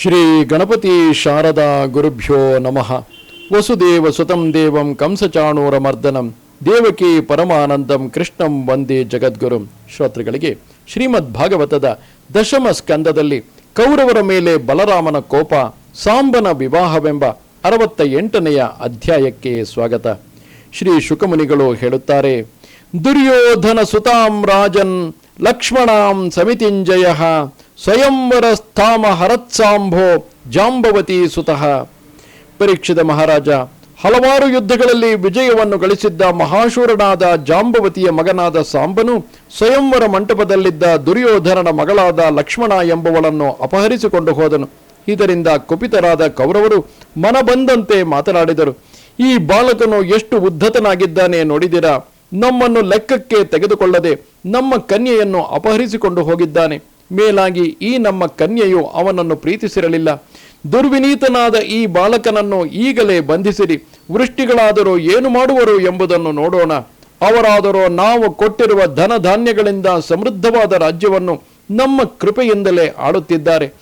ಶ್ರೀ ಗಣಪತಿ ಶಾರದಾ ಗುರುಭ್ಯೋ ನಮಃ. ವಸುದೇವ ಸುತಂ ದೇವಂ ಕಂಸಚಾಣೂರ ಮರ್ದನಂ ದೇವಕಿ ಪರಮಾನಂದಂ ಕೃಷ್ಣಂ ವಂದೇ ಜಗದ್ಗುರುಂ. ಶ್ರೋತೃಗಳಿಗೆ ಶ್ರೀಮದ್ ಭಾಗವತದ ದಶಮ ಸ್ಕಂದದಲ್ಲಿ ಕೌರವರ ಮೇಲೆ ಬಲರಾಮನ ಕೋಪ, ಸಾಂಬನ ವಿವಾಹವೆಂಬ ಅರವತ್ತ ಎಂಟನೆಯ ಅಧ್ಯಾಯಕ್ಕೆ ಸ್ವಾಗತ. ಶ್ರೀ ಶುಕಮುನಿಗಳು ಹೇಳುತ್ತಾರೆ, ದುರ್ಯೋಧನ ಸುತಾಂ ರಾಜನ್ ಲಕ್ಷ್ಮಣಾಂ ಸಮಿತಿಂಜಯ. ಸ್ವಯಂವರ ಸ್ಥಾಮ ಹರತ್ಸಾಂಭೋ ಜಾಂಬವತಿ ಸುತಃ. ಪರೀಕ್ಷಿತ ಮಹಾರಾಜ, ಹಲವಾರು ಯುದ್ಧಗಳಲ್ಲಿ ವಿಜಯವನ್ನು ಗಳಿಸಿದ್ದ ಮಹಾಶೂರನಾದ ಜಾಂಬವತಿಯ ಮಗನಾದ ಸಾಂಬನು ಸ್ವಯಂವರ ಮಂಟಪದಲ್ಲಿದ್ದ ದುರ್ಯೋಧನನ ಮಗಳಾದ ಲಕ್ಷ್ಮಣ ಎಂಬುವಳನ್ನು ಅಪಹರಿಸಿಕೊಂಡು ಹೋದನು. ಇದರಿಂದ ಕುಪಿತರಾದ ಕೌರವರು ಮನಬಂದಂತೆ ಮಾತನಾಡಿದರು. ಈ ಬಾಲಕನು ಎಷ್ಟು ಉದ್ಧತನಾಗಿದ್ದಾನೆ ನೋಡಿದಿರಾ. ನಮ್ಮನ್ನು ಲೆಕ್ಕಕ್ಕೆ ತೆಗೆದುಕೊಳ್ಳದೆ ನಮ್ಮ ಕನ್ಯೆಯನ್ನು ಅಪಹರಿಸಿಕೊಂಡು ಹೋಗಿದ್ದಾನೆ. ಮೇಲಾಗಿ ಈ ನಮ್ಮ ಕನ್ಯೆಯು ಅವನನ್ನು ಪ್ರೀತಿಸಿರಲಿಲ್ಲ. ದುರ್ವಿನೀತನಾದ ಈ ಬಾಲಕನನ್ನು ಈಗಲೇ ಬಂಧಿಸಿರಿ. ವೃಷ್ಟಿಗಳಾದರೂ ಏನು ಮಾಡುವರು ಎಂಬುದನ್ನು ನೋಡೋಣ. ಅವರಾದರೂ ನಾವು ಕೊಟ್ಟಿರುವ ಧನ ಧಾನ್ಯಗಳಿಂದ ಸಮೃದ್ಧವಾದ ರಾಜ್ಯವನ್ನು ನಮ್ಮ ಕೃಪೆಯಿಂದಲೇ ಆಳುತ್ತಿದ್ದಾರೆ.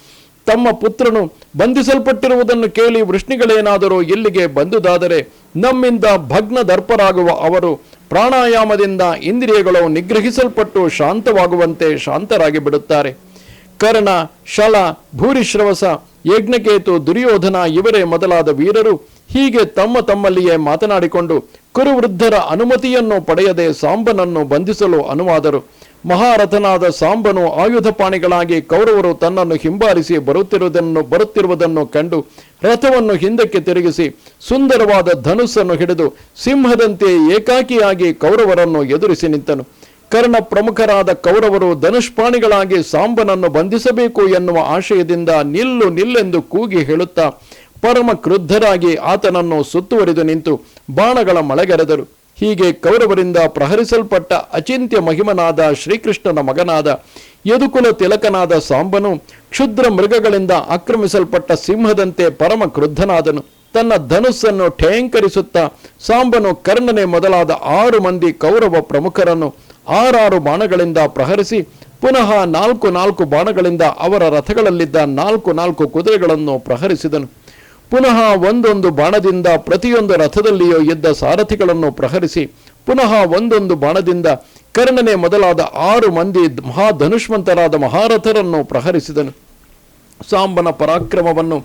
ತಮ್ಮ ಪುತ್ರನು ಬಂಧಿಸಲ್ಪಟ್ಟಿರುವುದನ್ನು ಕೇಳಿ ವೃಷ್ಣಿಗಳೇನಾದರೂ ಇಲ್ಲಿಗೆ ಬಂದುದಾದರೆ ನಮ್ಮಿಂದ ಭಗ್ನ ದರ್ಪರಾಗುವ ಅವರು ಪ್ರಾಣಾಯಾಮದಿಂದ ಇಂದ್ರಿಯಗಳು ನಿಗ್ರಹಿಸಲ್ಪಟ್ಟು ಶಾಂತವಾಗುವಂತೆ ಶಾಂತರಾಗಿ ಬಿಡುತ್ತಾರೆ ಕರ್ಣ, ಶಲ, ಭೂರಿಶ್ರವಸ, ಯಜ್ಞಕೇತು, ದುರ್ಯೋಧನ ಇವರೇ ಮೊದಲಾದ ವೀರರು ಹೀಗೆ ತಮ್ಮ ತಮ್ಮಲ್ಲಿಯೇ ಮಾತನಾಡಿಕೊಂಡು ಕುರುವೃದ್ಧರ ಅನುಮತಿಯನ್ನು ಪಡೆಯದೆ ಸಾಂಬನನ್ನು ಬಂಧಿಸಲು ಅನುವಾದರು. ಮಹಾರಥನಾದ ಸಾಂಬನು ಆಯುಧಪಾಣಿಗಳಾಗಿ ಕೌರವರು ತನ್ನನ್ನು ಹಿಂಬಾರಿಸಿ ಬರುತ್ತಿರುವುದನ್ನು ಬರುತ್ತಿರುವುದನ್ನು ಕಂಡು ರಥವನ್ನು ಹಿಂದಕ್ಕೆ ತಿರುಗಿಸಿ ಸುಂದರವಾದ ಧನುಸ್ಸನ್ನು ಹಿಡಿದು ಸಿಂಹದಂತೆ ಏಕಾಕಿಯಾಗಿ ಕೌರವರನ್ನು ಎದುರಿಸಿ ನಿಂತನು. ಕರ್ಣ ಪ್ರಮುಖರಾದ ಕೌರವರು ಧನುಷ್ಪಾಣಿಗಳಾಗಿ ಸಾಂಬನನ್ನು ಬಂಧಿಸಬೇಕು ಎನ್ನುವ ಆಶಯದಿಂದ ನಿಲ್ಲು ನಿಲ್ಲೆಂದು ಕೂಗಿ ಹೇಳುತ್ತಾ ಪರಮ ಕ್ರುದ್ಧರಾಗಿ ಆತನನ್ನು ಸುತ್ತುವರಿದು ನಿಂತು ಬಾಣಗಳ ಮಳೆಗರೆದರು. ಹೀಗೆ ಕೌರವರಿಂದ ಪ್ರಹರಿಸಲ್ಪಟ್ಟ ಅಚಿಂತ್ಯ ಮಹಿಮನಾದ ಶ್ರೀಕೃಷ್ಣನ ಮಗನಾದ ಯದುಕುಲ ತಿಲಕನಾದ ಸಾಂಬನು ಕ್ಷುದ್ರ ಮೃಗಗಳಿಂದ ಆಕ್ರಮಿಸಲ್ಪಟ್ಟ ಸಿಂಹದಂತೆ ಪರಮ ಕ್ರುದ್ಧನಾದನು. ತನ್ನ ಧನುಸ್ಸನ್ನು ಠೇಂಕರಿಸುತ್ತಾ ಸಾಂಬನು ಕರ್ಣನೆ ಮೊದಲಾದ ಆರು ಮಂದಿ ಕೌರವ ಪ್ರಮುಖರನ್ನು ಆರಾರು ಬಾಣಗಳಿಂದ ಪ್ರಹರಿಸಿ ಪುನಃ ನಾಲ್ಕು ನಾಲ್ಕು ಬಾಣಗಳಿಂದ ಅವರ ರಥಗಳಲ್ಲಿದ್ದ ನಾಲ್ಕು ನಾಲ್ಕು ಕುದುರೆಗಳನ್ನು ಪ್ರಹರಿಸಿದನು. ಪುನಃ ಒಂದೊಂದು ಬಾಣದಿಂದ ಪ್ರತಿಯೊಂದು ರಥದಲ್ಲಿಯೂ ಇದ್ದ ಸಾರಥಿಗಳನ್ನು ಪ್ರಹರಿಸಿ, ಪುನಃ ಒಂದೊಂದು ಬಾಣದಿಂದ ಕರ್ಣನೆ ಮೊದಲಾದ ಆರು ಮಂದಿ ಮಹಾಧನುಷ್ಮಂತರಾದ ಮಹಾರಥರನ್ನು ಪ್ರಹರಿಸಿದನು. ಸಾಂಬನ ಪರಾಕ್ರಮವನ್ನು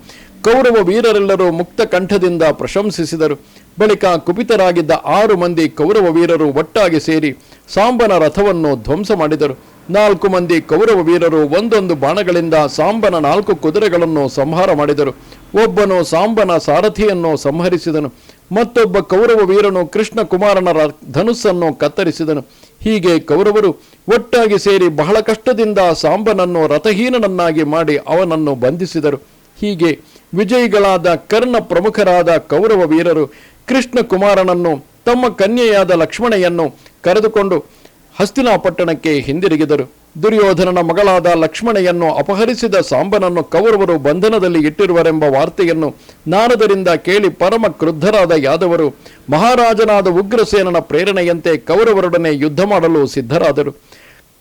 ಕೌರವ ವೀರರೆಲ್ಲರೂ ಮುಕ್ತ ಕಂಠದಿಂದ ಪ್ರಶಂಸಿಸಿದರು. ಬಳಿಕ ಕುಪಿತರಾಗಿದ್ದ ಆರು ಮಂದಿ ಕೌರವ ವೀರರು ಒಟ್ಟಾಗಿ ಸೇರಿ ಸಾಂಬನ ರಥವನ್ನು ಧ್ವಂಸ ಮಾಡಿದರು. ನಾಲ್ಕು ಮಂದಿ ಕೌರವ ವೀರರು ಒಂದೊಂದು ಬಾಣಗಳಿಂದ ಸಾಂಬನ ನಾಲ್ಕು ಕುದುರೆಗಳನ್ನು ಸಂಹಾರ ಮಾಡಿದರು. ಒಬ್ಬನು ಸಾಂಬನ ಸಾರಥಿಯನ್ನು ಸಂಹರಿಸಿದನು, ಮತ್ತೊಬ್ಬ ಕೌರವ ವೀರನು ಕೃಷ್ಣ ಕುಮಾರನ ಧನುಸ್ಸನ್ನು ಕತ್ತರಿಸಿದನು. ಹೀಗೆ ಕೌರವರು ಒಟ್ಟಾಗಿ ಸೇರಿ ಬಹಳ ಕಷ್ಟದಿಂದ ಸಾಂಬನನ್ನು ರಥಹೀನನನ್ನಾಗಿ ಮಾಡಿ ಅವನನ್ನು ಬಂಧಿಸಿದರು. ಹೀಗೆ ವಿಜಯಿಗಳಾದ ಕರ್ಣ ಪ್ರಮುಖರಾದ ಕೌರವ ವೀರರು ಕೃಷ್ಣ ಕುಮಾರನನ್ನು ತಮ್ಮ ಕನ್ಯೆಯಾದ ಲಕ್ಷ್ಮಣೆಯನ್ನು ಕರೆದುಕೊಂಡು ಹಸ್ತಿನಾಪಟ್ಟಣಕ್ಕೆ ಹಿಂದಿರುಗಿದರು. ದುರ್ಯೋಧನನ ಮಗಳಾದ ಲಕ್ಷ್ಮಣೆಯನ್ನು ಅಪಹರಿಸಿದ ಸಾಂಬನನ್ನು ಕೌರವರು ಬಂಧನದಲ್ಲಿ ಇಟ್ಟಿರುವರೆಂಬ ವಾರ್ತೆಯನ್ನು ನಾರದರಿಂದ ಕೇಳಿ ಪರಮ ಕ್ರುದ್ಧರಾದ ಯಾದವರು, ಮಹಾರಾಜನಾದ ಉಗ್ರಸೇನನ ಪ್ರೇರಣೆಯಂತೆ ಕೌರವರೊಡನೆ ಯುದ್ಧ ಮಾಡಲು ಸಿದ್ಧರಾದರು.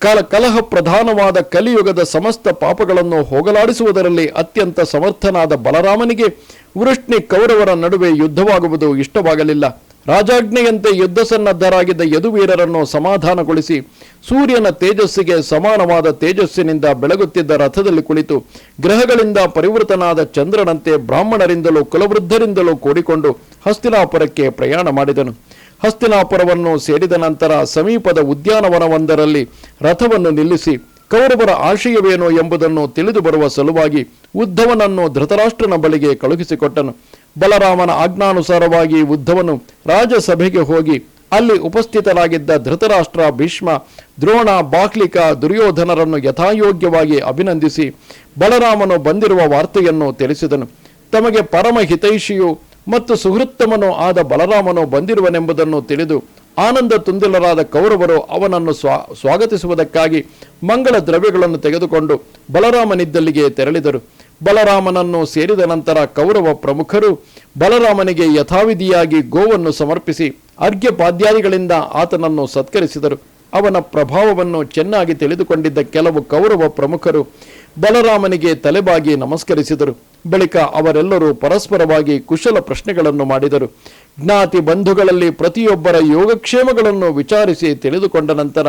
ಕಲ ಕಲಹ ಪ್ರಧಾನವಾದ ಕಲಿಯುಗದ ಸಮಸ್ತ ಪಾಪಗಳನ್ನು ಹೋಗಲಾಡಿಸುವುದರಲ್ಲಿ ಅತ್ಯಂತ ಸಮರ್ಥನಾದ ಬಲರಾಮನಿಗೆ ವೃಷ್ಣಿ ಕೌರವರ ನಡುವೆ ಯುದ್ಧವಾಗುವುದು ಇಷ್ಟವಾಗಲಿಲ್ಲ. ರಾಜಾಜ್ಞೆಯಂತೆ ಯುದ್ಧ ಸನ್ನದ್ಧರಾಗಿದ್ದ ಯದುವೀರರನ್ನು ಸಮಾಧಾನಗೊಳಿಸಿ ಸೂರ್ಯನ ತೇಜಸ್ಸಿಗೆ ಸಮಾನವಾದ ತೇಜಸ್ಸಿನಿಂದ ಬೆಳಗುತ್ತಿದ್ದ ರಥದಲ್ಲಿ ಕುಳಿತು ಗ್ರಹಗಳಿಂದ ಪರಿವೃತನಾದ ಚಂದ್ರನಂತೆ ಬ್ರಾಹ್ಮಣರಿಂದಲೂ ಕುಲವೃದ್ಧರಿಂದಲೂ ಕೂಡಿಕೊಂಡು ಹಸ್ತಿನಾಪುರಕ್ಕೆ ಪ್ರಯಾಣ ಮಾಡಿದನು. ಹಸ್ತಿನಾಪುರವನ್ನು ಸೇರಿದ ನಂತರ ಸಮೀಪದ ಉದ್ಯಾನವನವೊಂದರಲ್ಲಿ ರಥವನ್ನು ನಿಲ್ಲಿಸಿ ಕೌರವರ ಆಶಯವೇನು ಎಂಬುದನ್ನು ತಿಳಿದು ಬರುವ ಸಲುವಾಗಿ ಉದ್ಧವನನ್ನು ಧೃತರಾಷ್ಟ್ರನ ಬಳಿಗೆ ಕಳುಹಿಸಿಕೊಟ್ಟನು. ಬಲರಾಮನ ಆಜ್ಞಾನುಸಾರವಾಗಿ ಉದ್ಧವನು ರಾಜಸಭೆಗೆ ಹೋಗಿ ಅಲ್ಲಿ ಉಪಸ್ಥಿತರಾಗಿದ್ದ ಧೃತರಾಷ್ಟ್ರ ಭೀಷ್ಮ, ದ್ರೋಣ, ಬಾಕ್ಲಿಕ, ದುರ್ಯೋಧನರನ್ನು ಯಥಾಯೋಗ್ಯವಾಗಿ ಅಭಿನಂದಿಸಿ ಬಲರಾಮನು ಬಂದಿರುವ ವಾರ್ತೆಯನ್ನು ತಿಳಿಸಿದನು. ತಮಗೆ ಪರಮ ಹಿತೈಷಿಯು ಮತ್ತು ಸುಹೃತ್ತಮನೂ ಆದ ಬಲರಾಮನು ಬಂದಿರುವನೆಂಬುದನ್ನು ತಿಳಿದು ಆನಂದ ತುಂದಿಲರಾದ ಕೌರವರು ಅವನನ್ನು ಸ್ವಾ, ಸ್ವಾಗತಿಸುವುದಕ್ಕಾಗಿ ಮಂಗಳ ದ್ರವ್ಯಗಳನ್ನು ತೆಗೆದುಕೊಂಡು ಬಲರಾಮನಿದ್ದಲ್ಲಿಗೆ ತೆರಳಿದರು. ಬಲರಾಮನನ್ನು ಸೇರಿದ ನಂತರ ಕೌರವ ಪ್ರಮುಖರು ಬಲರಾಮನಿಗೆ ಯಥಾವಿಧಿಯಾಗಿ ಗೋವನ್ನು ಸಮರ್ಪಿಸಿ ಅರ್ಘ್ಯಪಾದ್ಯಾದಿಗಳಿಂದ ಆತನನ್ನು ಸತ್ಕರಿಸಿದರು. ಅವನ ಪ್ರಭಾವವನ್ನು ಚೆನ್ನಾಗಿ ತಿಳಿದುಕೊಂಡಿದ್ದ ಕೆಲವು ಕೌರವ ಪ್ರಮುಖರು ಬಲರಾಮನಿಗೆ ತಲೆಬಾಗಿ ನಮಸ್ಕರಿಸಿದರು. ಬಳಿಕ ಅವರೆಲ್ಲರೂ ಪರಸ್ಪರವಾಗಿ ಕುಶಲ ಪ್ರಶ್ನೆಗಳನ್ನು ಮಾಡಿದರು. ಜ್ಞಾತಿ ಬಂಧುಗಳಲ್ಲಿ ಪ್ರತಿಯೊಬ್ಬರ ಯೋಗಕ್ಷೇಮಗಳನ್ನು ವಿಚಾರಿಸಿ ತಿಳಿದುಕೊಂಡ ನಂತರ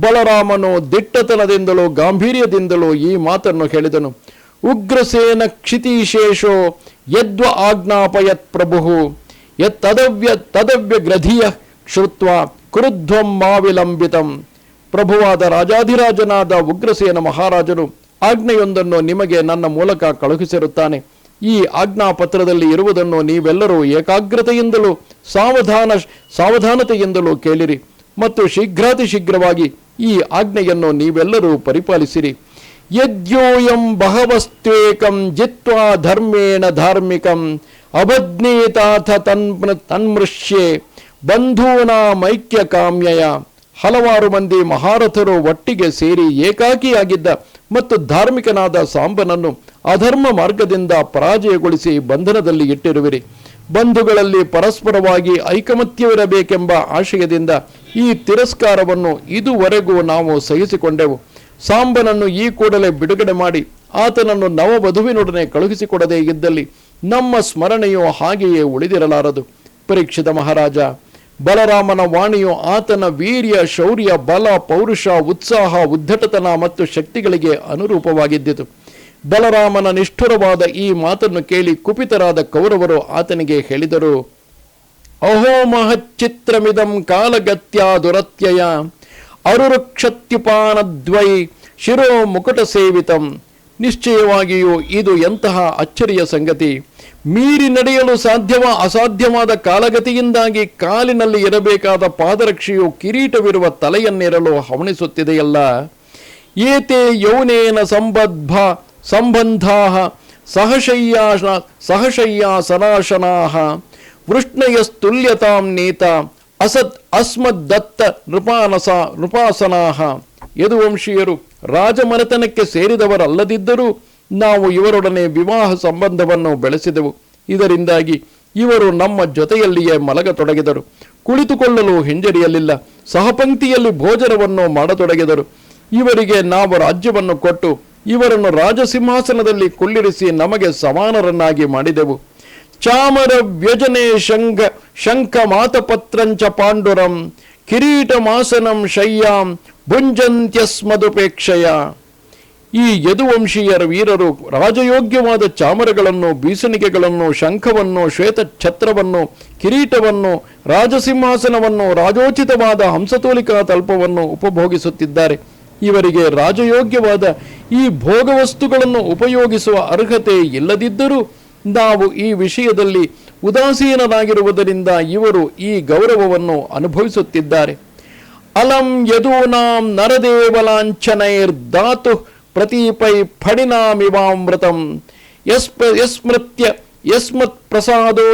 ಬಲರಾಮನು ದಿಟ್ಟತನದಿಂದಲೂ ಗಾಂಭೀರ್ಯದಿಂದಲೂ ಈ ಮಾತನ್ನು ಹೇಳಿದನು. ಉಗ್ರಸೇನ ಕ್ಷಿತಿಶೇಷೋ ಯದ್ವ ಆಜ್ಞಾಪಯತ್ ಪ್ರಭು ಯತ್ತದವ್ಯ ತದವ್ಯ ಗ್ರಧಿಯ ಶ್ರುತ್ವ ಕ್ರುಧ್ವಂ ಮಾವಿಲಂಬಿತಂ. ಪ್ರಭುವಾದ ರಾಜಾಧಿರಾಜನಾದ ಉಗ್ರಸೇನ ಮಹಾರಾಜನು ಆಜ್ಞೆಯೊಂದನ್ನು ನಿಮಗೆ ನನ್ನ ಮೂಲಕ ಕಳುಹಿಸಿರುತ್ತಾನೆ. ಈ ಆಜ್ಞಾಪತ್ರದಲ್ಲಿ ಇರುವುದನ್ನು ನೀವೆಲ್ಲರೂ ಏಕಾಗ್ರತೆಯಿಂದಲೂ, ಸಾವಧಾನ, ಸಾವಧಾನತೆಯಿಂದಲೂ ಕೇಳಿರಿ ಮತ್ತು ಶೀಘ್ರಾತಿಶೀಘ್ರವಾಗಿ ಈ ಆಜ್ಞೆಯನ್ನು ನೀವೆಲ್ಲರೂ ಪರಿಪಾಲಿಸಿರಿ. ಯದ್ಯೋಯಂ ಬಹವಸ್ತ್ವೇಕಂ ಜಿತ್ವಾ ಧರ್ಮೇಣ ಧಾರ್ಮಿಕಂ ಅಭಜ್ಞೇತಾಥ ತನ್ಮೃ ತನ್ಮೃಷ್ಯೆ ಬಂಧೂನಾಮೈಕ್ಯ ಕಾಮ್ಯಯ ಹಲವಾರು ಮಂದಿ ಮಹಾರಥರು ಒಟ್ಟಿಗೆ ಸೇರಿ ಏಕಾಕಿಯಾಗಿದ್ದ ಮತ್ತು ಧಾರ್ಮಿಕನಾದ ಸಾಂಬನನ್ನು ಅಧರ್ಮ ಮಾರ್ಗದಿಂದ ಪರಾಜಯಗೊಳಿಸಿ ಬಂಧನದಲ್ಲಿ ಇಟ್ಟಿರುವಿರಿ. ಬಂಧುಗಳಲ್ಲಿ ಪರಸ್ಪರವಾಗಿ ಐಕಮತ್ಯವಿರಬೇಕೆಂಬ ಆಶಯದಿಂದ ಈ ತಿರಸ್ಕಾರವನ್ನು ಇದುವರೆಗೂ ನಾವು ಸಹಿಸಿಕೊಂಡೆವು. ಸಾಂಬನನ್ನು ಈ ಕೂಡಲೇ ಬಿಡುಗಡೆ ಮಾಡಿ ಆತನನ್ನು ನವವಧುವಿನೊಡನೆ ಕಳುಹಿಸಿಕೊಡದೇ ಇದ್ದಲ್ಲಿ ನಮ್ಮ ಸ್ಮರಣೆಯು ಹಾಗೆಯೇ ಉಳಿದಿರಲಾರದು. ಪರೀಕ್ಷಿತ ಮಹಾರಾಜ ಬಲರಾಮನ ವಾಣಿಯು ಆತನ ವೀರ್ಯ, ಶೌರ್ಯ, ಬಲ, ಪೌರುಷ, ಉತ್ಸಾಹ ಉದ್ದಟತನ ಮತ್ತು ಶಕ್ತಿಗಳಿಗೆ ಅನುರೂಪವಾಗಿದ್ದಿತು ಬಲರಾಮನ ನಿಷ್ಠುರವಾದ ಈ ಮಾತನ್ನು ಕೇಳಿ ಕುಪಿತರಾದ ಕೌರವರು ಆತನಿಗೆ ಹೇಳಿದರು, ಅಹೋ ಮಹಚ್ಚಿತ್ರಮಿದಂ ಕಾಲಗತ್ಯ ದುರತ್ಯಯ, ಅರುರುಕ್ಷತ್ಯುಪಾನದ್ವೈ ಶಿರೋ ಮುಕುಟ ಸೇವಿತಂ ನಿಶ್ಚಯವಾಗಿಯೂ ಇದು ಎಂತಹ ಅಚ್ಚರಿಯ ಸಂಗತಿ. ಮೀರಿ ನಡೆಯಲು ಸಾಧ್ಯವ, ಅಸಾಧ್ಯವಾದ ಕಾಲಗತಿಯಿಂದಾಗಿ ಕಾಲಿನಲ್ಲಿ ಇರಬೇಕಾದ ಪಾದರಕ್ಷೆಯು ಕಿರೀಟವಿರುವ ತಲೆಯನ್ನಿರಲು ಹವಣಿಸುತ್ತಿದೆಯಲ್ಲ. ಏತೆ ಯೌನೇನ ಸಂಬದ್ಧ ಸಂಬಂಧಾ ಸಹಶಯ್ಯಾ ಸನಾಶನಾ ವೃಷ್ಣಯಸ್ತುಲ್ಯತಾಂ ನೇತ, ಅಸತ್ ಅಸ್ಮದ್ದತ್ತ ನೃಪಾನಸ, ನೃಪಾಸನಾಹ. ಯದುವಂಶೀಯರು ರಾಜಮನೆತನಕ್ಕೆ ಸೇರಿದವರಲ್ಲದಿದ್ದರೂ ನಾವು ಇವರೊಡನೆ ವಿವಾಹ ಸಂಬಂಧವನ್ನು ಬೆಳೆಸಿದೆವು. ಇದರಿಂದಾಗಿ ಇವರು ನಮ್ಮ ಜೊತೆಯಲ್ಲಿಯೇ ಮಲಗತೊಡಗಿದರು. ಕುಳಿತುಕೊಳ್ಳಲು ಹಿಂಜರಿಯಲಿಲ್ಲ. ಸಹಪಂಕ್ತಿಯಲ್ಲಿ ಭೋಜನವನ್ನು ಮಾಡತೊಡಗಿದರು. ಇವರಿಗೆ ನಾವು ರಾಜ್ಯವನ್ನು ಕೊಟ್ಟು ಇವರನ್ನು ರಾಜಸಿಂಹಾಸನದಲ್ಲಿ ಕುಳ್ಳಿರಿಸಿ ನಮಗೆ ಸಮಾನರನ್ನಾಗಿ ಮಾಡಿದೆವು. ಚಾಮರ ವ್ಯಜನೆ ಶಂಖ ಶಂಖ ಮಾತಪತ್ರಂಚ ಪಾಂಡುರಂ ಕಿರೀಟ ಮಾಸನಂ ಶಯ್ಯಾಂ ಭುಂಜಂತ್ಯಸ್ಮದುಪೇಕ್ಷಯ. ಈ ಯದುವಂಶೀಯರ ವೀರರು ರಾಜಯೋಗ್ಯವಾದ ಚಾಮರಗಳನ್ನು, ಬೀಸಣಿಗೆಗಳನ್ನು, ಶಂಖವನ್ನು ಶ್ವೇತ ಛತ್ರವನ್ನು ಕಿರೀಟವನ್ನು, ರಾಜಸಿಂಹಾಸನವನ್ನು, ರಾಜೋಚಿತವಾದ ಹಂಸತೋಲಿಕಾ ತಲ್ಪವನ್ನು ಉಪಭೋಗಿಸುತ್ತಿದ್ದಾರೆ. ಇವರಿಗೆ ರಾಜಯೋಗ್ಯವಾದ ಈ ಭೋಗವಸ್ತುಗಳನ್ನು ಉಪಯೋಗಿಸುವ ಅರ್ಹತೆ ಇಲ್ಲದಿದ್ದರೂ ನಾವು ಈ ವಿಷಯದಲ್ಲಿ ಉದಾಸೀನರಾಗಿರುವುದರಿಂದ ಇವರು ಈ ಗೌರವವನ್ನು ಅನುಭವಿಸುತ್ತಿದ್ದಾರೆ. ಅಲಂ ಯದೂನಾಂ ನರದೇವಲಾಂಛನೈರ್ಧಾತು ಪ್ರತೀಪೈ ಫಡಿನಾಮಿವಾಮೃತಂ ಯಸ್ಪ ಯಸ್ಮೃತ್ಯ ಯಸ್ಮತ್ ಪ್ರಸಾದೋ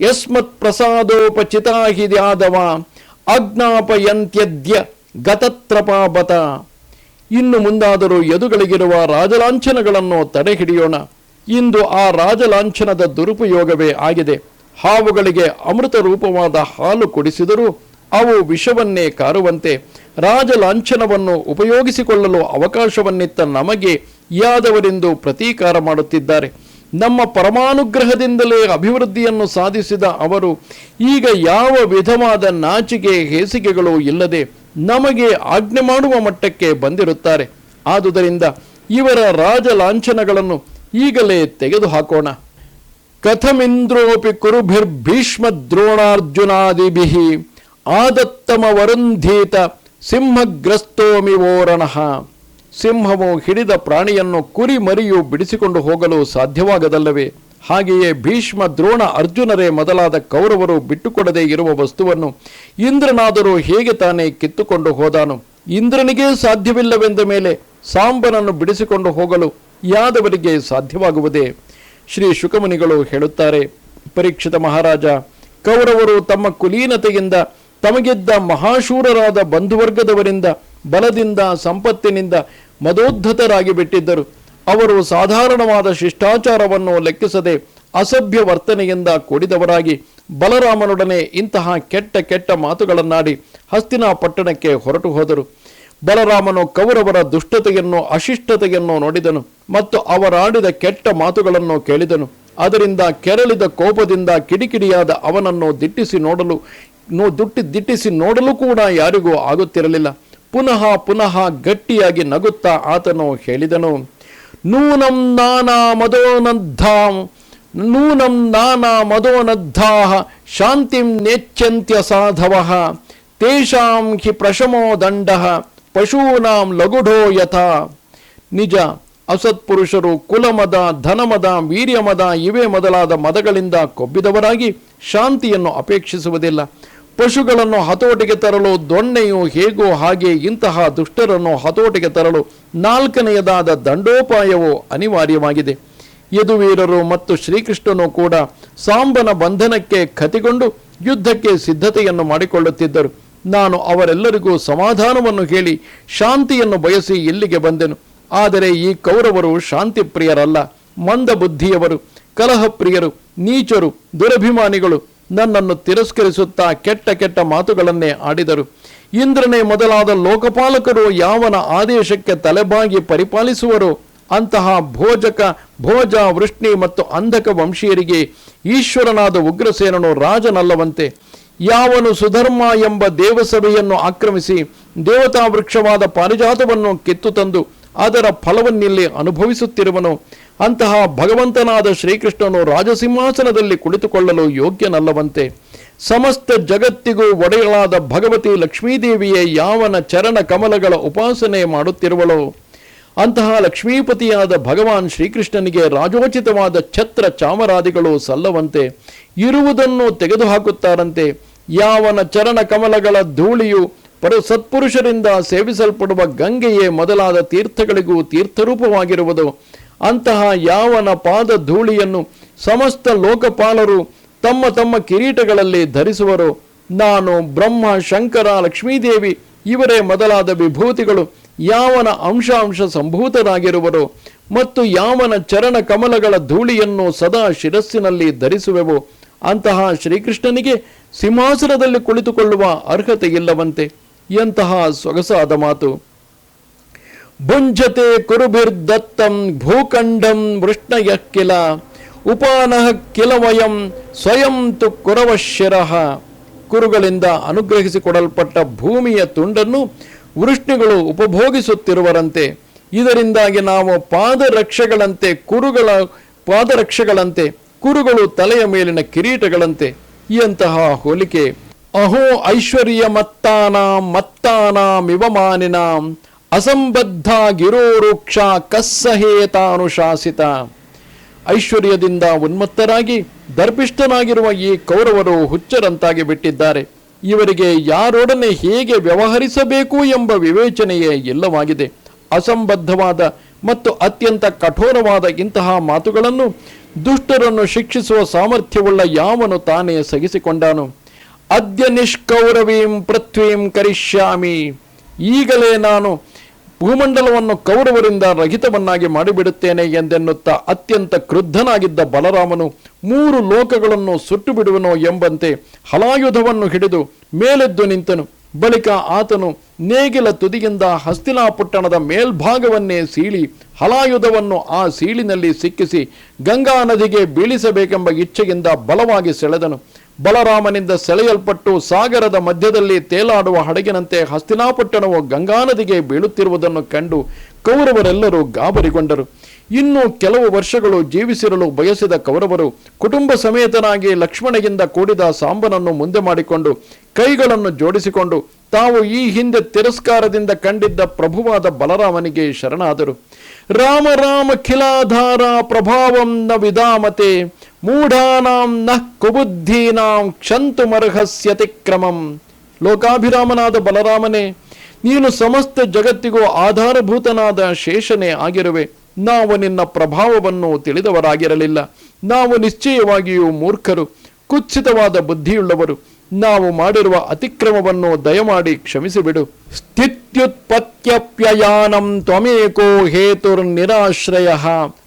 ಯಸ್ಮತ್ ಪ್ರಸಾದೋಪಚಿತಾ ಹಿ ಯಾದವ ಆಜ್ಞಾಪಯಂತ್ಯದ್ಯ ಗತತ್ರಪಾಬತ ಇನ್ನು ಮುಂದಾದರೂ ಯದುಗಳಿಗಿರುವ ರಾಜಲಾಂಛನಗಳನ್ನು ತಡೆಹಿಡಿಯೋಣ. ಇಂದು ಆ ರಾಜಲಾಂಛನದ ದುರುಪಯೋಗವೇ ಆಗಿದೆ. ಹಾವುಗಳಿಗೆ ಅಮೃತ ರೂಪವಾದ ಹಾಲು ಕುಡಿಸಿದರೂ ಅವು ವಿಷವನ್ನೇ ಕಾರುವಂತೆ ರಾಜಲಾಂಛನವನ್ನು ಉಪಯೋಗಿಸಿಕೊಳ್ಳಲು ಅವಕಾಶವನ್ನಿತ್ತ ನಮಗೆ ಯಾದವರೆಂದು ಪ್ರತೀಕಾರ ಮಾಡುತ್ತಿದ್ದಾರೆ. ನಮ್ಮ ಪರಮಾನುಗ್ರಹದಿಂದಲೇ ಅಭಿವೃದ್ಧಿಯನ್ನು ಸಾಧಿಸಿದ ಅವರು, ಈಗ ಯಾವ ವಿಧವಾದ ನಾಚಿಕೆ ಹೇಸಿಗೆಗಳು ಇಲ್ಲದೆ ನಮಗೆ ಆಜ್ಞೆ ಮಾಡುವ ಮಟ್ಟಕ್ಕೆ ಬಂದಿರುತ್ತಾರೆ. ಆದುದರಿಂದ ಇವರ ರಾಜಲಾಂಛನಗಳನ್ನು ಈಗಲೇ ತೆಗೆದುಹಾಕೋಣ. ಕಥಮಿಂದ್ರೋಪಿ ಕುರುಭಿರ್ಭೀಷ್ಮ ದ್ರೋಣಾರ್ಜುನಾದಿಭಿ ಆದತ್ತಮ ವರುಂಧೀತ ಸಿಂಹಗ್ರಸ್ತೋಮಿವೋರಣಃ ಸಿಂಹವು ಹಿಡಿದ ಪ್ರಾಣಿಯನ್ನು ಕುರಿ ಮರಿಯು ಬಿಡಿಸಿಕೊಂಡು ಹೋಗಲು ಸಾಧ್ಯವಾಗದಲ್ಲವೇ? ಹಾಗೆಯೇ ಭೀಷ್ಮ ದ್ರೋಣ ಅರ್ಜುನರೇ ಮೊದಲಾದ ಕೌರವರು ಬಿಟ್ಟುಕೊಡದೇ ಇರುವ ವಸ್ತುವನ್ನು ಇಂದ್ರನಾದರೂ ಹೇಗೆ ತಾನೇ ಕಿತ್ತುಕೊಂಡು ಹೋದಾನು? ಇಂದ್ರನಿಗೇ ಸಾಧ್ಯವಿಲ್ಲವೆಂದ ಮೇಲೆ ಸಾಂಬನನ್ನು ಬಿಡಿಸಿಕೊಂಡು ಹೋಗಲು ಯಾದವರಿಗೆ ಸಾಧ್ಯವಾಗುವುದೇ? ಶ್ರೀ ಶುಕಮುನಿಗಳು ಹೇಳುತ್ತಾರೆ, ಪರೀಕ್ಷಿತ ಮಹಾರಾಜ, ಕೌರವರು ತಮ್ಮ ಕುಲೀನತೆಯಿಂದ ತಮಗಿದ್ದ ಮಹಾಶೂರರಾದ ಬಂಧುವರ್ಗದವರಿಂದ, ಬಲದಿಂದ, ಸಂಪತ್ತಿನಿಂದ ಮದೋದ್ಧತರಾಗಿ ಬಿಟ್ಟಿದ್ದರು. ಅವರು ಸಾಧಾರಣವಾದ ಶಿಷ್ಟಾಚಾರವನ್ನು ಲೆಕ್ಕಿಸದೆ ಅಸಭ್ಯ ವರ್ತನೆಯಿಂದ ಕೂಡಿದವರಾಗಿ ಬಲರಾಮನೊಡನೆ ಇಂತಹ ಕೆಟ್ಟ ಕೆಟ್ಟ ಮಾತುಗಳನ್ನಾಡಿ ಹಸ್ತಿನ ಪಟ್ಟಣಕ್ಕೆ ಹೊರಟು ಹೋದರು. ಬಲರಾಮನು ಕೌರವರ ದುಷ್ಟತೆಯನ್ನು, ಅಶಿಷ್ಟತೆಯನ್ನು ನೋಡಿದನು ಮತ್ತು ಅವರಾಡಿದ ಕೆಟ್ಟ ಮಾತುಗಳನ್ನು ಕೇಳಿದನು. ಅದರಿಂದ ಕೆರಳಿದ ಕೋಪದಿಂದ ಕಿಡಿಕಿಡಿಯಾದ ಅವನನ್ನು ದಿಟ್ಟಿಸಿ ನೋಡಲು ನೋ ದುಟ್ಟಿ ದಿಟ್ಟಿಸಿ ನೋಡಲು ಕೂಡ ಯಾರಿಗೂ ಆಗುತ್ತಿರಲಿಲ್ಲ. ಪುನಃ ಪುನಃ ಗಟ್ಟಿಯಾಗಿ ನಗುತ್ತಾ ಆತನು ಹೇಳಿದನು, ನೂನಂ ನಾನಾ ಮದೋನದ್ಧಾಂ, ನೂನಂ ನಾನಾ ಮದೋನದ್ಧಾ, ಶಾಂತಿಂ ನೆಚ್ಚಂತ್ಯ ಸಾಧವಃ, ತೇಷಾಂ ಹಿ ಪ್ರಶಮೋ ದಂಡ, ಪಶೂನಾಂ ಲಘುಢೋ ಯಥಾ. ನಿಜ, ಅಸತ್ಪುರುಷರು ಕುಲಮದ, ಧನಮದ, ವೀರ್ಯಮದ ಇವೇ ಮೊದಲಾದ ಮದಗಳಿಂದ ಕೊಬ್ಬಿದವರಾಗಿ ಶಾಂತಿಯನ್ನು ಅಪೇಕ್ಷಿಸುವುದಿಲ್ಲ. ಪಶುಗಳನ್ನು ಹತೋಟಿಗೆ ತರಲು, ದೊಣ್ಣೆಯು ಹೇಗೋ ಹಾಗೆ ಇಂತಹ ದುಷ್ಟರನ್ನು ಹತೋಟಿಗೆ ತರಲು ನಾಲ್ಕನೆಯದಾದ ದಂಡೋಪಾಯವು ಅನಿವಾರ್ಯವಾಗಿದೆ. ಯದುವೀರರು ಮತ್ತು ಶ್ರೀಕೃಷ್ಣನು ಕೂಡ ಸಾಂಬನ ಬಂಧನಕ್ಕೆ ಕತಿಗೊಂಡು ಯುದ್ಧಕ್ಕೆ ಸಿದ್ಧತೆಯನ್ನು ಮಾಡಿಕೊಳ್ಳುತ್ತಿದ್ದರು. ನಾನು ಅವರೆಲ್ಲರಿಗೂ ಸಮಾಧಾನವನ್ನು ಹೇಳಿ ಶಾಂತಿಯನ್ನು ಬಯಸಿ ಇಲ್ಲಿಗೆ ಬಂದೆನು. ಆದರೆ ಈ ಕೌರವರು ಶಾಂತಿ ಪ್ರಿಯರಲ್ಲ ಮಂದ ಬುದ್ಧಿಯವರು ಕಲಹಪ್ರಿಯರು, ನೀಚರು, ದುರಭಿಮಾನಿಗಳು ನನ್ನನ್ನು ತಿರಸ್ಕರಿಸುತ್ತಾ ಕೆಟ್ಟ ಕೆಟ್ಟ ಮಾತುಗಳನ್ನೇ ಆಡಿದರು. ಇಂದ್ರನೇ ಮೊದಲಾದ ಲೋಕಪಾಲಕರು ಯಾವನ ಆದೇಶಕ್ಕೆ ತಲೆಬಾಗಿ ಪರಿಪಾಲಿಸುವರು? ಅಂತಹ ಭೋಜಕ, ಭೋಜ ವೃಷ್ಣಿ ಮತ್ತು ಅಂಧಕ ವಂಶೀಯರಿಗೆ ಈಶ್ವರನಾದ ಉಗ್ರಸೇನನು ರಾಜನಲ್ಲವಂತೆ. ಯಾವನು ಸುಧರ್ಮ ಎಂಬ ದೇವಸಭೆಯನ್ನು ಆಕ್ರಮಿಸಿ ದೇವತಾ ವೃಕ್ಷವಾದ ಪಾರಿಜಾತವನ್ನು ಕಿತ್ತು ತಂದು ಅದರ ಫಲವನ್ನಿಲ್ಲಿ ಅನುಭವಿಸುತ್ತಿರುವನು. ಅಂತಹ ಭಗವಂತನಾದ ಶ್ರೀಕೃಷ್ಣನು ರಾಜಸಿಂಹಾಸನದಲ್ಲಿ ಕುಳಿತುಕೊಳ್ಳಲು ಯೋಗ್ಯನಲ್ಲವಂತೆ. ಸಮಸ್ತ ಜಗತ್ತಿಗೂ ಒಡೆಯಲಾದ ಭಗವತಿ ಲಕ್ಷ್ಮೀದೇವಿಯೇ ಯಾವನ ಚರಣ ಕಮಲಗಳ ಉಪಾಸನೆ ಮಾಡುತ್ತಿರುವಳು. ಅಂತಹ ಲಕ್ಷ್ಮೀಪತಿಯಾದ ಭಗವಾನ್ ಶ್ರೀಕೃಷ್ಣನಿಗೆ ರಾಜೋಚಿತವಾದ ಛತ್ರ ಚಾಮರಾದಿಗಳು ಸಲ್ಲವಂತೆ. ಇರುವುದನ್ನು ತೆಗೆದುಹಾಕುತ್ತಾರಂತೆ. ಯಾವನ ಚರಣ ಕಮಲಗಳ ಧೂಳಿಯು ಪರ ಸತ್ಪುರುಷರಿಂದ ಸೇವಿಸಲ್ಪಡುವ ಗಂಗೆಯೇ ಮೊದಲಾದ ತೀರ್ಥಗಳಿಗೂ ತೀರ್ಥರೂಪವಾಗಿರುವುದು. ಅಂತಹ ಯಾವನ ಪಾದ ಧೂಳಿಯನ್ನು ಸಮಸ್ತ ಲೋಕಪಾಲರು ತಮ್ಮ ತಮ್ಮ ಕಿರೀಟಗಳಲ್ಲಿ ಧರಿಸುವರು. ನಾನು ಬ್ರಹ್ಮ, ಶಂಕರ, ಲಕ್ಷ್ಮೀದೇವಿ ಇವರೇ ಮೊದಲಾದ ವಿಭೂತಿಗಳು. ಯಾವನ ಅಂಶಾಂಶ ಅಂಶ ಸಂಭೂತರಾಗಿರುವರು ಮತ್ತು ಯಾವನ ಚರಣ ಕಮಲಗಳ ಧೂಳಿಯನ್ನು ಸದಾ ಶಿರಸ್ಸಿನಲ್ಲಿ ಧರಿಸುವೆವು. ಅಂತಹ ಶ್ರೀಕೃಷ್ಣನಿಗೆ ಸಿಂಹಾಸನದಲ್ಲಿ ಕುಳಿತುಕೊಳ್ಳುವ ಅರ್ಹತೆ ಇಲ್ಲವಂತೆ ಎಂತಹ ಸೊಗಸಾದ ಮಾತು. ಭುಂಜತೆ ಕುರುಭಿರ್ದತ್ತಂ ಭೂಖಂಡಂ ವೃಷ್ಣಯ ಕಿಲ ಉಪಾನಃ ಕಿಲ ವಯಂ ಸ್ವಯಂ ತು ಕುರವಶ್ಯರಃ ಕುರುಗಳಿಂದ ಅನುಗ್ರಹಿಸಿಕೊಡಲ್ಪಟ್ಟ ಭೂಮಿಯ ತುಂಡನ್ನು ವೃಷ್ಣಿಗಳು ಉಪಭೋಗಿಸುತ್ತಿರುವರಂತೆ. ಇದರಿಂದಾಗಿ ನಾವು ಪಾದರಕ್ಷೆಗಳಂತೆ ಕುರುಗಳ ಪಾದರಕ್ಷೆಗಳಂತೆ ಕುರುಗಳು ತಲೆಯ ಮೇಲಿನ ಕಿರೀಟಗಳಂತೆ ಎಂತಹ ಹೋಲಿಕೆ ಅಹೋ ಐಶ್ವರ್ಯ ಮತ್ತಾನಾಂ ಮತ್ತಾನಾಂ, ಇವಮಾನಿನಾಂ, ಅಸಂಬದ್ಧ ಗಿರೋರುಕ್ಷ ಕಸ್ಸಹೇತಾನುಶಾಸಿತ ಐಶ್ವರ್ಯದಿಂದ ಉನ್ಮತ್ತರಾಗಿ ದರ್ಪಿಷ್ಟನಾಗಿರುವ ಈ ಕೌರವರು ಹುಚ್ಚರಂತಾಗಿ ಬಿಟ್ಟಿದ್ದಾರೆ. ಇವರಿಗೆ ಯಾರೊಡನೆ ಹೇಗೆ ವ್ಯವಹರಿಸಬೇಕು ಎಂಬ ವಿವೇಚನೆಯೇ ಇಲ್ಲವಾಗಿದೆ. ಅಸಂಬದ್ಧವಾದ ಮತ್ತು ಅತ್ಯಂತ ಕಠೋರವಾದ ಇಂತಹ ಮಾತುಗಳನ್ನು ದುಷ್ಟರನ್ನು ಶಿಕ್ಷಿಸುವ ಸಾಮರ್ಥ್ಯವುಳ್ಳ ಯಾವನು ತಾನೇ ಸಹಿಸಿಕೊಂಡಾನು? ಅದ್ಯ ನಿಷ್ಕೌರವೀಂ ಪೃಥ್ವೀಂ ಕರಿಷ್ಯಾಮಿ. ಈಗಲೇ ನಾನು ಭೂಮಂಡಲವನ್ನು ಕೌರವರಿಂದ ರಹಿತವನ್ನಾಗಿ ಮಾಡಿಬಿಡುತ್ತೇನೆ ಎಂದೆನ್ನುತ್ತಾ ಅತ್ಯಂತ ಕ್ರುದ್ಧನಾಗಿದ್ದ ಬಲರಾಮನು ಮೂರು ಲೋಕಗಳನ್ನು ಸುಟ್ಟು ಬಿಡುವನೋ ಎಂಬಂತೆ ಹಲಾಯುಧವನ್ನು ಹಿಡಿದು ಮೇಲೆದ್ದು ನಿಂತನು. ಬಳಿಕ ಆತನು ನೇಗಿಲ ತುದಿಯಿಂದ ಹಸ್ತಿನಾಪುಟ್ಟಣದ ಮೇಲ್ಭಾಗವನ್ನೇ ಸೀಳಿ ಹಲಾಯುಧವನ್ನು ಆ ಸೀಳಿನಲ್ಲಿ ಸಿಕ್ಕಿಸಿ ಗಂಗಾ ನದಿಗೆ ಬೀಳಿಸಬೇಕೆಂಬ ಇಚ್ಛೆಯಿಂದ ಬಲವಾಗಿ ಸೆಳೆದನು. ಬಲರಾಮನಿಂದ ಸೆಳೆಯಲ್ಪಟ್ಟು ಸಾಗರದ ಮಧ್ಯದಲ್ಲಿ ತೇಲಾಡುವ ಹಡಗಿನಂತೆ ಹಸ್ತಿನಾಪಟ್ಟಣವು ಗಂಗಾ ನದಿಗೆ ಬೀಳುತ್ತಿರುವುದನ್ನು ಕಂಡು ಕೌರವರೆಲ್ಲರೂ ಗಾಬರಿಗೊಂಡರು. ಇನ್ನು ಕೆಲವು ವರ್ಷಗಳು ಜೀವಿಸಿರಲು ಬಯಸಿದ ಕೌರವರು ಕುಟುಂಬ ಸಮೇತನಾಗಿ ಲಕ್ಷ್ಮಣಗಿಂದ ಕೂಡಿದ ಸಾಂಬನನ್ನು ಮುಂದೆ ಮಾಡಿಕೊಂಡು ಕೈಗಳನ್ನು ಜೋಡಿಸಿಕೊಂಡು ತಾವು ಈ ಹಿಂದೆ ತಿರಸ್ಕಾರದಿಂದ ಕಂಡಿದ್ದ ಪ್ರಭುವಾದ ಬಲರಾಮನಿಗೆ ಶರಣಾದರು. ರಾಮ ರಾಮ ಖಿಲಾಧಾರ ಪ್ರಭಾವಂ ನ ವಿಧಾಮತೆ ಮೂಢಾನಾಂ ನ ಕುಬುದ್ಧೀನಾಂ ಕ್ಷಂತುಮರ್ಹಸ್ಯತಿಕ್ರಮಂ ಲೋಕಾಭಿರಾಮನಾದ ಬಲರಾಮನೇ, ನೀನು ಸಮಸ್ತ ಜಗತ್ತಿಗೂ ಆಧಾರಭೂತನಾದ ಶೇಷನೇ ಆಗಿರುವೆ. ನಾವು ನಿನ್ನ ಪ್ರಭಾವವನ್ನು ತಿಳಿದವರಾಗಿರಲಿಲ್ಲ. ನಾವು ನಿಶ್ಚಯವಾಗಿಯೂ ಮೂರ್ಖರು, ಕುತ್ಸಿತವಾದ ಬುದ್ಧಿಯುಳ್ಳವರು. ನಾವು ಮಾಡಿರುವ ಅತಿಕ್ರಮವನ್ನು ದಯಮಾಡಿ ಕ್ಷಮಿಸಿಬಿಡು. ಸ್ಥಿತ್ಯುತ್ಪತ್ತ್ಯಪ್ಯಯಾನಂ ತ್ವಮೇಕೋ ಹೇತುರ್ನಿರಾಶ್ರಯ.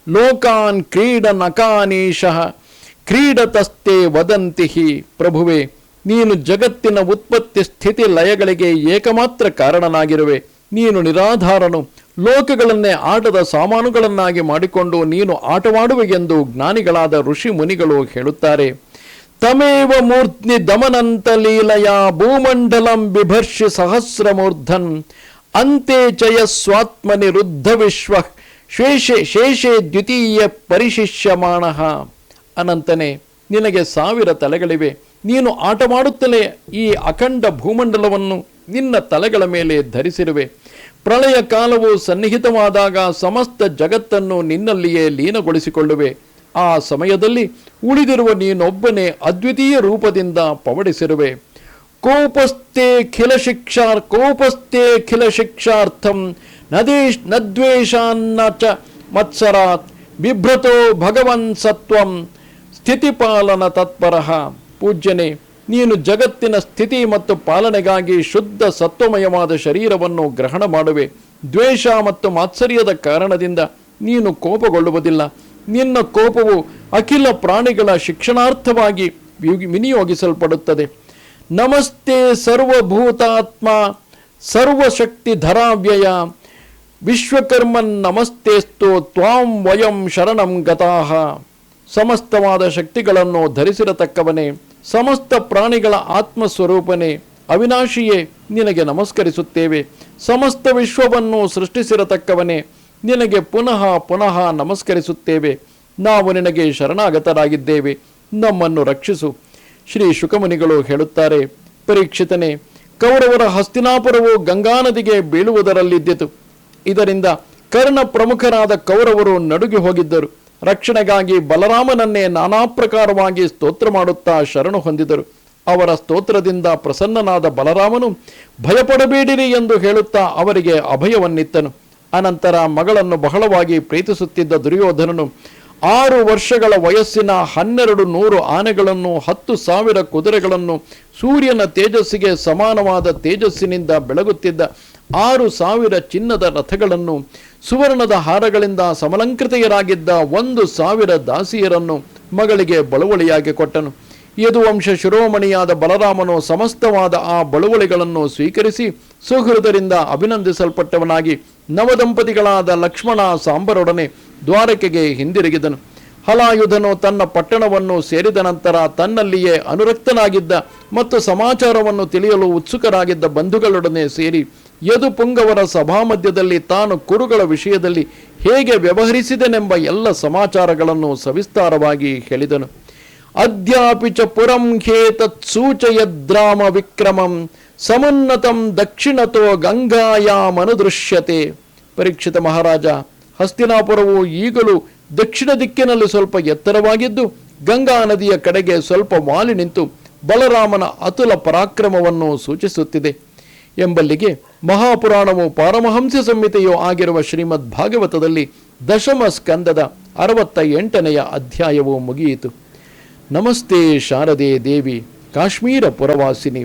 ಲೋಕಾನ್ ಕ್ರೀಡನಕಾನೀಶಃ ಕ್ರೀಡತಸ್ತೆ ವದಂತಿ ಪ್ರಭುವೆ, ನೀನು ಜಗತ್ತಿನ ಉತ್ಪತ್ತಿ ಸ್ಥಿತಿ ಲಯಗಳಿಗೆ ಏಕಮಾತ್ರ ಕಾರಣನಾಗಿರುವೆ. ನೀನು ನಿರಾಧಾರನು. ಲೋಕಗಳನ್ನೇ ಆಟದ ಸಾಮಾನುಗಳನ್ನಾಗಿ ಮಾಡಿಕೊಂಡು ನೀನು ಆಟವಾಡುವೆ ಎಂದು ಜ್ಞಾನಿಗಳಾದ ಋಷಿ ಮುನಿಗಳು ಹೇಳುತ್ತಾರೆ. ತಮೇವ ಮೂರ್ಧ್ನಿ ದಮನಂತ ಲೀಲಯ ಭೂಮಂಡಲಂ ಬಿಭರ್ಷಿ ಸಹಸ್ರಮೂರ್ಧನ್ ಅಂತೆ ಚಯ ಸ್ವಾತ್ಮನಿ ರುದ್ಧ ವಿಶ್ವ ಶೇಷೆ ಶೇಷೆ ದ್ವಿತೀಯ ಪರಿಶಿಷ್ಯಮಾಣ ಅನಂತನೆ ನಿನಗೆ ಸಾವಿರ ತಲೆಗಳಿವೆ. ನೀನು ಆಟ ಮಾಡುತ್ತಲೇ ಈ ಅಖಂಡ ಭೂಮಂಡಲವನ್ನು ನಿನ್ನ ತಲೆಗಳ ಮೇಲೆ ಧರಿಸಿರುವೆ. ಪ್ರಳಯ ಕಾಲವು ಸನ್ನಿಹಿತವಾದಾಗ ಸಮಸ್ತ ಜಗತ್ತನ್ನು ನಿನ್ನಲ್ಲಿಯೇ ಲೀನಗೊಳಿಸಿಕೊಳ್ಳುವೆ. ಆ ಸಮಯದಲ್ಲಿ ಉಳಿದಿರುವ ನೀನೊಬ್ಬನೇ ಅದ್ವಿತೀಯ ರೂಪದಿಂದ ಪವಡಿಸಿರುವೆ. ಕೋಪಸ್ಥೆ ಖಿಲ ಶಿಕ್ಷಾರ್, ಕೋಪಸ್ಥೆ ಖಿಲ ಶಿಕ್ಷಾರ್ಥಂ ನದೇಶ್ ನದ್ವೇಷಾನ್ನ ಚ ಮತ್ಸರಾತ್, ಬಿಭ್ರತೋ ಭಗವನ್ ಸತ್ವಂ, ಸ್ಥಿತಿಪಾಲನ ತತ್ಪರಹ ಪೂಜ್ಯನೇ, ನೀನು ಜಗತ್ತಿನ ಸ್ಥಿತಿ ಮತ್ತು ಪಾಲನೆಗಾಗಿ ಶುದ್ಧ ಸತ್ವಮಯವಾದ ಶರೀರವನ್ನು ಗ್ರಹಣ ಮಾಡುವೆ. ದ್ವೇಷ ಮತ್ತು ಮಾತ್ಸರ್ಯದ ಕಾರಣದಿಂದ ನೀನು ಕೋಪಗೊಳ್ಳುವುದಿಲ್ಲ. ನಿನ್ನ ಕೋಪವು ಅಖಿಲ ಪ್ರಾಣಿಗಳ ಶಿಕ್ಷಣಾರ್ಥವಾಗಿ ವಿನಿಯೋಗಿಸಲ್ಪಡುತ್ತದೆ. ನಮಸ್ತೆ ಸರ್ವಭೂತಾತ್ಮ, ಸರ್ವಶಕ್ತಿ ಧರಾವ್ಯಯ. ವಿಶ್ವಕರ್ಮನ್ ನಮಸ್ತೇಸ್ತು, ತ್ವಾಂ ವಯಂ ಶರಣಂ ಗತಾಹ. ಸಮಸ್ತವಾದ ಶಕ್ತಿಗಳನ್ನು ಧರಿಸಿರತಕ್ಕವನೇ, ಸಮಸ್ತ ಪ್ರಾಣಿಗಳ ಆತ್ಮಸ್ವರೂಪನೇ, ಅವಿನಾಶಿಯೇ, ನಿನಗೆ ನಮಸ್ಕರಿಸುತ್ತೇವೆ. ಸಮಸ್ತ ವಿಶ್ವವನ್ನು ಸೃಷ್ಟಿಸಿರತಕ್ಕವನೇ ನಿನಗೆ ಪುನಃ ಪುನಃ ನಮಸ್ಕರಿಸುತ್ತೇವೆ. ನಾವು ನಿನಗೆ ಶರಣಾಗತರಾಗಿದ್ದೇವೆ. ನಮ್ಮನ್ನು ರಕ್ಷಿಸು. ಶ್ರೀ ಶುಕಮುನಿಗಳು ಹೇಳುತ್ತಾರೆ, ಪರೀಕ್ಷಿತನೇ, ಕೌರವರ ಹಸ್ತಿನಾಪುರವು ಗಂಗಾ ನದಿಗೆ ಬೀಳುವುದರಲ್ಲಿದ್ದಿತು. ಇದರಿಂದ ಕರ್ಣ ಪ್ರಮುಖರಾದ ಕೌರವರು ನಡುಗಿ ಹೋಗಿದ್ದರು. ರಕ್ಷಣೆಗಾಗಿ ಬಲರಾಮನನ್ನೇ ನಾನಾ ಪ್ರಕಾರವಾಗಿ ಸ್ತೋತ್ರ ಮಾಡುತ್ತಾ ಶರಣು ಹೊಂದಿದರು. ಅವರ ಸ್ತೋತ್ರದಿಂದ ಪ್ರಸನ್ನನಾದ ಬಲರಾಮನು, ಭಯಪಡಬೇಡಿರಿ ಎಂದು ಹೇಳುತ್ತಾ ಅವರಿಗೆ ಅಭಯವನ್ನಿತ್ತನು. ಅನಂತರ ಮಗಳನ್ನು ಬಹಳವಾಗಿ ಪ್ರೀತಿಸುತ್ತಿದ್ದ ದುರ್ಯೋಧನನು ಆರು ವರ್ಷಗಳ ವಯಸ್ಸಿನ ಹನ್ನೆರಡು ನೂರು ಆನೆಗಳನ್ನು, ಹತ್ತು ಸಾವಿರ ಕುದುರೆಗಳನ್ನು ಸೂರ್ಯನ ತೇಜಸ್ಸಿಗೆ ಸಮಾನವಾದ ತೇಜಸ್ಸಿನಿಂದ ಬೆಳಗುತ್ತಿದ್ದ ಆರು ಸಾವಿರ ಚಿನ್ನದ ರಥಗಳನ್ನು, ಸುವರ್ಣದ ಹಾರಗಳಿಂದ ಸಮಲಂಕೃತೆಯರಾಗಿದ್ದ ಒಂದು ಸಾವಿರ ದಾಸಿಯರನ್ನು ಮಗಳಿಗೆ ಬಳುವಳಿಯಾಗಿ ಕೊಟ್ಟನು. ಯದುವಂಶ ಶಿರೋಮಣಿಯಾದ ಬಲರಾಮನು ಸಮಸ್ತವಾದ ಆ ಬಳುವಳಿಗಳನ್ನು ಸ್ವೀಕರಿಸಿ ಸುಹೃದರಿಂದ ಅಭಿನಂದಿಸಲ್ಪಟ್ಟವನಾಗಿ ನವದಂಪತಿಗಳಾದ ಲಕ್ಷ್ಮಣ ಸಾಂಬರೊಡನೆ ದ್ವಾರಕೆಗೆ ಹಿಂದಿರುಗಿದನು. ಹಲಾಯುಧನು ತನ್ನ ಪಟ್ಟಣವನ್ನು ಸೇರಿದ ನಂತರ ತನ್ನಲ್ಲಿಯೇ ಅನುರಕ್ತನಾಗಿದ್ದ ಮತ್ತು ಸಮಾಚಾರವನ್ನು ತಿಳಿಯಲು ಉತ್ಸುಕರಾಗಿದ್ದ ಬಂಧುಗಳೊಡನೆ ಸೇರಿ ಯದು ಪುಂಗವರ ಸಭಾಮಧ್ಯದಲ್ಲಿ ತಾನು ಕುರುಗಳ ವಿಷಯದಲ್ಲಿ ಹೇಗೆ ವ್ಯವಹರಿಸಿದನೆಂಬ ಎಲ್ಲ ಸಮಾಚಾರಗಳನ್ನು ಸವಿಸ್ತಾರವಾಗಿ ಹೇಳಿದನು. ಅದ್ಯಾಪಿ ಚ ಪುರಂ ಖೇತತ್ ಸೂಚಯದ್ರಾಮ ವಿಕ್ರಮಂ ಸಮುನ್ನತಂ ದಕ್ಷಿಣತೋ ಗಂಗಾಯಾಮನುದೃಶ್ಯತೆ ಪರೀಕ್ಷಿತ ಮಹಾರಾಜ, ಹಸ್ತಿನಾಪುರವು ಈಗಲೂ ದಕ್ಷಿಣ ದಿಕ್ಕಿನಲ್ಲಿ ಸ್ವಲ್ಪ ಎತ್ತರವಾಗಿದ್ದು, ಗಂಗಾ ನದಿಯ ಕಡೆಗೆ ಸ್ವಲ್ಪ ವಾಲಿ ನಿಂತು ಬಲರಾಮನ ಅತುಲ ಪರಾಕ್ರಮವನ್ನು ಸೂಚಿಸುತ್ತಿದೆ. ಎಂಬಲ್ಲಿಗೆ ಮಹಾಪುರಾಣವು ಪಾರಮಹಂಸ ಸಂಹಿತೆಯೂ ಆಗಿರುವ ಶ್ರೀಮದ್ ಭಾಗವತದಲ್ಲಿ ದಶಮ ಸ್ಕಂದದ ಅರವತ್ತ ಎಂಟನೆಯ ಅಧ್ಯಾಯವು ಮುಗಿಯಿತು. ನಮಸ್ತೆ ಶಾರದೆ ದೇವಿ, ಕಾಶ್ಮೀರ ಪುರವಾಸಿನಿ.